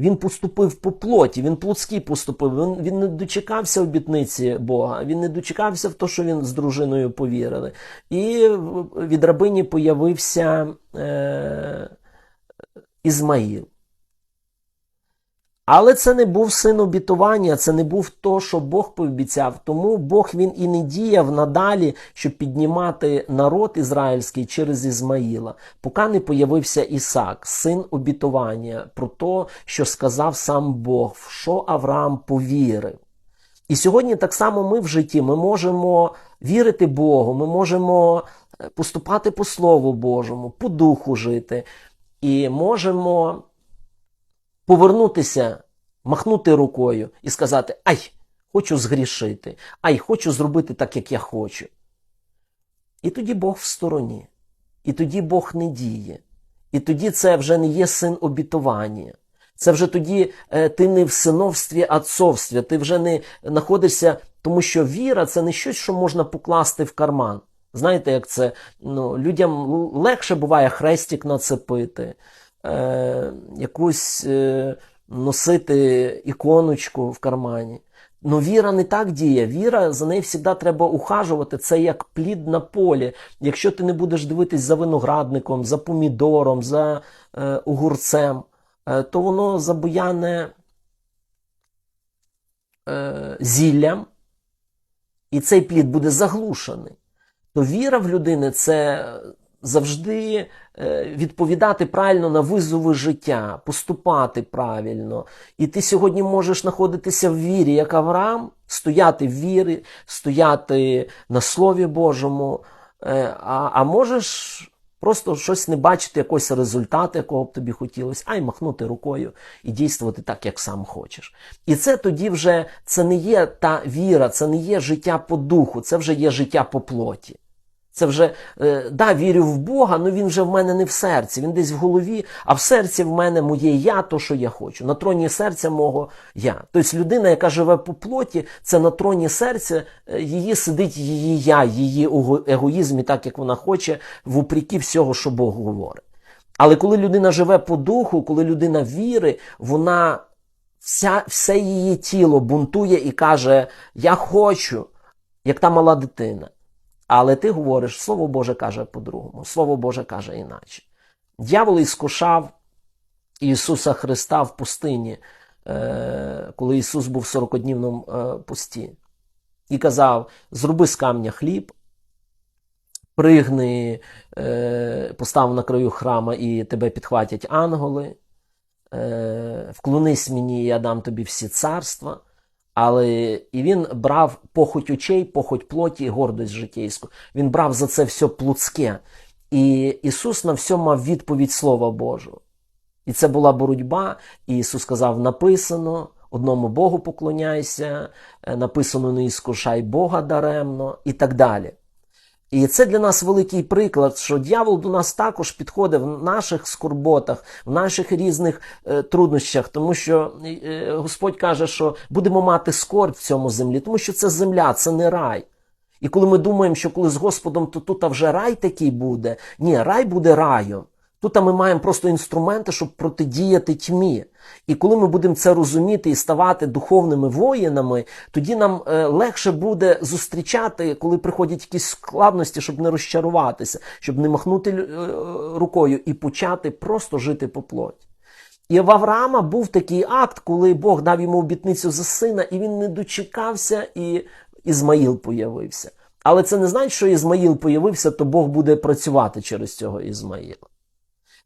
Він поступив по плоті, він плотський поступив. Він, він не дочекався обітниці Бога, він не дочекався в те, що він з дружиною повірили. І від рабині появився е, Ізмаїл. Але це не був син обітування, це не був то, що Бог пообіцяв. Тому Бог він і не діяв надалі, щоб піднімати народ ізраїльський через Ізмаїла, поки не появився Ісак, син обітування, про те, що сказав сам Бог, в що Авраам повірив. І сьогодні так само ми в житті ми можемо вірити Богу, ми можемо е, поступати по Слову Божому, по духу жити, і можемо повернутися, махнути рукою і сказати: Ай, хочу згрішити, ай, хочу зробити так, як я хочу. І тоді Бог в стороні, і тоді Бог не діє. І тоді це вже не є син обітування. Це вже тоді е, ти не в синовстві, отцовстві, ти вже не знаходишся, тому що віра це не щось, що можна покласти в карман. Знаєте, як це ну, людям легше буває хрестик нацепити, е, якусь е, носити іконочку в кармані. Ну, віра не так діє. Віра за нею завжди треба ухажувати. Це як плід на полі. Якщо ти не будеш дивитись за виноградником, за помідором, за е, огурцем, е, то воно забуяне е, зіллям, і цей плід буде заглушений. То віра в людини це завжди е, відповідати правильно на визови життя, поступати правильно. І ти сьогодні можеш знаходитися в вірі, як Авраам, стояти в вірі, стояти на Слові Божому, е, а, а можеш просто щось не бачити, якогось результату, якого б тобі хотілося, а й махнути рукою і дійствувати так, як сам хочеш. І це тоді вже це не є та віра, це не є життя по духу, це вже є життя по плоті. Це вже е, да, вірю в Бога, але він вже в мене не в серці, він десь в голові, а в серці в мене моє я, то, що я хочу. На троні серця мого я. Тобто людина, яка живе по плоті, це на троні серця, е, її сидить її я, її егоїзм і так, як вона хоче, вопреки всього, що Бог говорить. Але коли людина живе по духу, коли людина віри, вона вся, все її тіло бунтує і каже: Я хочу, як та мала дитина. Але ти говориш, Слово Боже каже по-другому, Слово Боже каже іначе. Дьявол іскушав Ісуса Христа в пустині, е, коли Ісус був в 40-днівному е, пості, і казав: зроби з камня хліб, пригни, е, постав на краю храма, і тебе підхватять ангели, е, вклонись мені, я дам тобі всі царства. Але і він брав похоть очей, похоть плоті гордость житейську. Він брав за це все плотське. І Ісус на все мав відповідь Слова Божого. І це була боротьба. І Ісус сказав: написано, одному Богу поклоняйся, е, написано не іскушай Бога даремно, і так далі. І це для нас великий приклад, що дьявол до нас також підходить в наших скорботах, в наших різних е, труднощах, тому що е, Господь каже, що будемо мати скорбь в цьому землі, тому що це земля, це не рай. І коли ми думаємо, що коли з Господом, то тут вже рай такий буде, ні, рай буде раєм. Тут ми маємо просто інструменти, щоб протидіяти тьмі. І коли ми будемо це розуміти і ставати духовними воїнами, тоді нам е, легше буде зустрічати, коли приходять якісь складності, щоб не розчаруватися, щоб не махнути е, рукою і почати просто жити по плоті. І в Авраама був такий акт, коли Бог дав йому обітницю за сина, і він не дочекався, і Ізмаїл появився. Але це не значить, що Ізмаїл появився, то Бог буде працювати через цього Ізмаїла.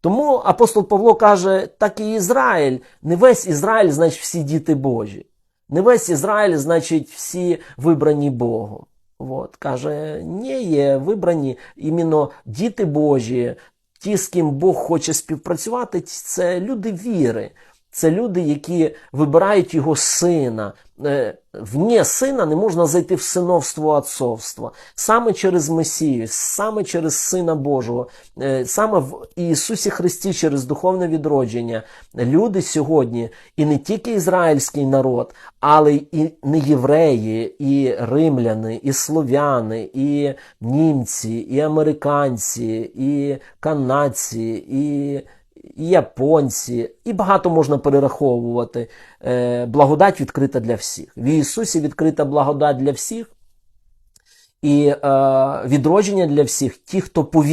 Тому апостол Павло каже, так і Ізраїль, не весь Ізраїль, значить всі діти Божі. Не весь Ізраїль, значить, всі вибрані Богом. От, каже, ні, є вибрані іменно діти Божі, ті, з ким Бог хоче співпрацювати, це люди віри. Це люди, які вибирають його сина. Е, Вне сина не можна зайти в синовство отцовства. Саме через Месію, саме через Сина Божого, е, саме в Ісусі Христі через духовне відродження. Люди сьогодні, і не тільки ізраїльський народ, але і не євреї, і римляни, і слов'яни, і німці, і американці, і канадці, і японці, і багато можна перераховувати. Е, Благодать відкрита для всіх. В Ісусі відкрита благодать для всіх. І е, відродження для всіх, ті, хто по.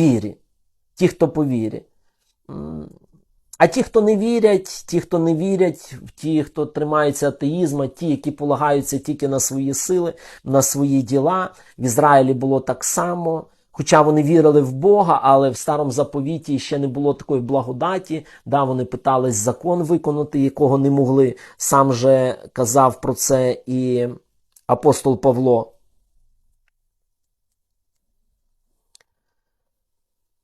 Ті, хто по. А ті, хто не вірять, ті, хто не вірять, ті, хто тримаються атеїзму, ті, які полагаються тільки на свої сили, на свої діла. В Ізраїлі було так само. Хоча вони вірили в Бога, але в старому заповіті ще не було такої благодаті. Да, вони питались закон виконати, якого не могли. Сам же казав про це і апостол Павло.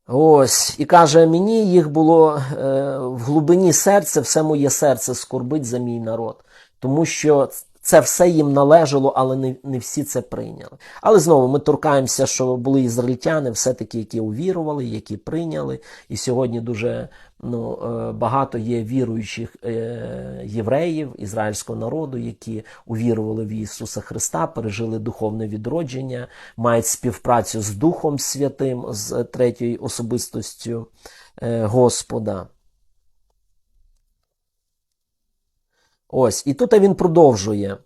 Ось, і каже, мені їх було е, в глибині серця, все моє серце скорбить за мій народ, тому що це все їм належало, але не, не всі це прийняли. Але знову ми торкаємося, що були ізраїльтяни, все-таки, які увірували, які прийняли. І сьогодні дуже ну, е, багато є віруючих е, євреїв, ізраїльського народу, які увірували в Ісуса Христа, пережили духовне відродження, мають співпрацю з Духом Святим, з третьою особистостю е, Господа. Ось, і тут він продовжує.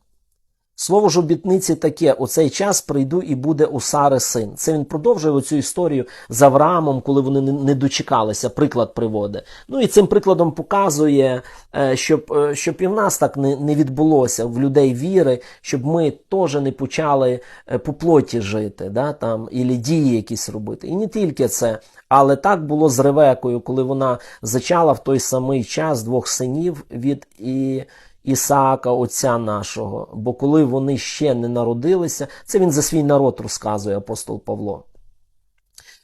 Слово ж обітниці таке: у цей час прийду і буде у Сари син. Це він продовжує оцю історію з Авраамом, коли вони не- дочекалися, приклад приводить. Ну і цим прикладом показує, е, щоб, е, щоб і в нас так не, не відбулося, в людей віри, щоб ми теж не почали е, по плоті жити, да, там, і дії якісь робити. І не тільки це, але так було з Ревекою, коли вона зачала в той самий час двох синів від і. Ісаака, отця нашого. Бо коли вони ще не народилися, це він за свій народ розказує апостол Павло.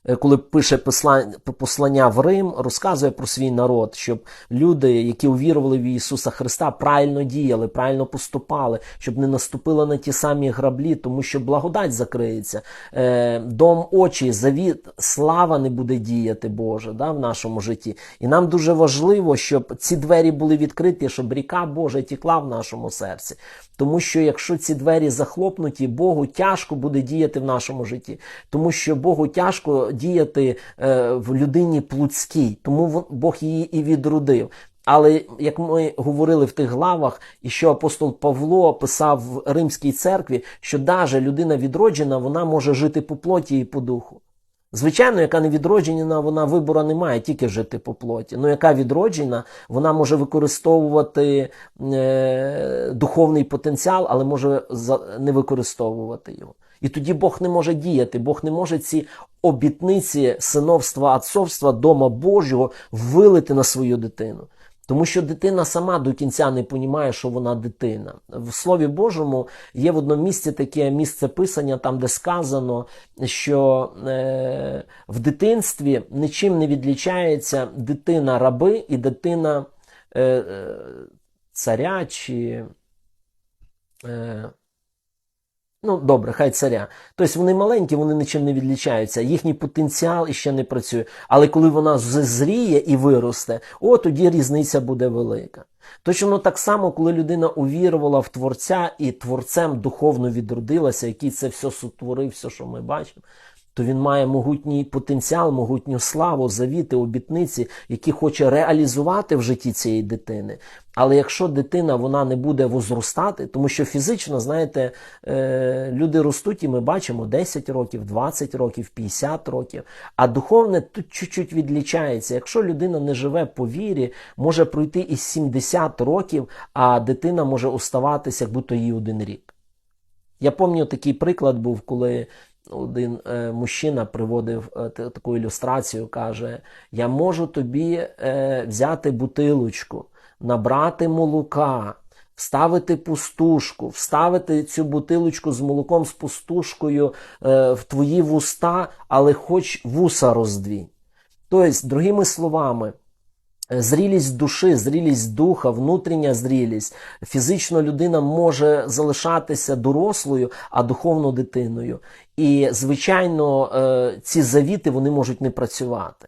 Е, Коли пише посла- послання в Рим, розказує про свій народ, щоб люди, які увірували в Ісуса Христа, правильно діяли, правильно поступали, щоб не наступили на ті самі граблі, тому що благодать закриється, Е, дом очі, завіт, слава не буде діяти Боже да, в нашому житті. І нам дуже важливо, щоб ці двері були відкриті, щоб ріка Божа тікла в нашому серці. Тому що якщо ці двері захлопнуті, Богу тяжко буде діяти в нашому житті, тому що Богу тяжко діяти е, в людині плутській, тому Бог її і відродив. Але як ми говорили в тих главах, і що апостол Павло писав в Римській церкві, що даже людина відроджена, вона може жити по плоті і по духу. Звичайно, яка не відроджена, вона вибору не має, тільки жити по плоті. Ну, яка відроджена, вона може використовувати е, духовний потенціал, але може не використовувати його. І тоді Бог не може діяти, Бог не може ці обітниці синовства, отцовства дома Божого вилити на свою дитину. Тому що дитина сама до кінця не понімає, що вона дитина. В Слові Божому є в одному місці таке місце писання, там де сказано, що е, в дитинстві нічим не відлічається дитина раби і дитина е, е, царя чи. Е, Ну, добре, хай царя. Тобто вони маленькі, вони нічим не відлічаються, їхній потенціал іще не працює. Але коли вона зріє і виросте, о, тоді різниця буде велика. Точно так само, коли людина увірувала в Творця і Творцем духовно відродилася, який це все сотворив, все, що ми бачимо, то він має могутній потенціал, могутню славу, завіти, обітниці, які хоче реалізувати в житті цієї дитини. Але якщо дитина вона не буде возростати, тому що фізично, знаєте, е, люди ростуть, і ми бачимо 10 років, 20 років, 50 років, а духовне тут чуть-чуть відлічається. Якщо людина не живе по вірі, може пройти і 70 років, а дитина може оставатися, як будто їй один рік. Я пам'ятаю такий приклад був, коли один е, мужчина приводив е, таку ілюстрацію, каже: Я можу тобі е, взяти бутилочку, набрати молока, вставити пустушку, вставити цю бутилочку з молоком з пустушкою е, в твої вуста, але хоч вуса роздвій. Тобто, другими словами, Зрілість душі, зрілість духа, внутрішня зрілість. Фізично людина може залишатися дорослою, а духовно дитиною. І, звичайно, е, ці завіти вони можуть не працювати.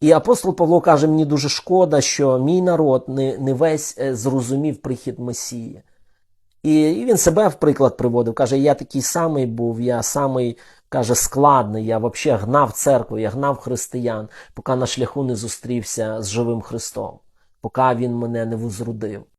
І апостол Павло каже: мені дуже шкода, що мій народ не, не весь е, зрозумів прихід Месії. І, і він себе в приклад приводив. Каже, я такий самий був, я самий Каже, складний, я взагалі гнав церкву, я гнав християн, поки на шляху не зустрівся з живим Христом, поки він мене не возродив.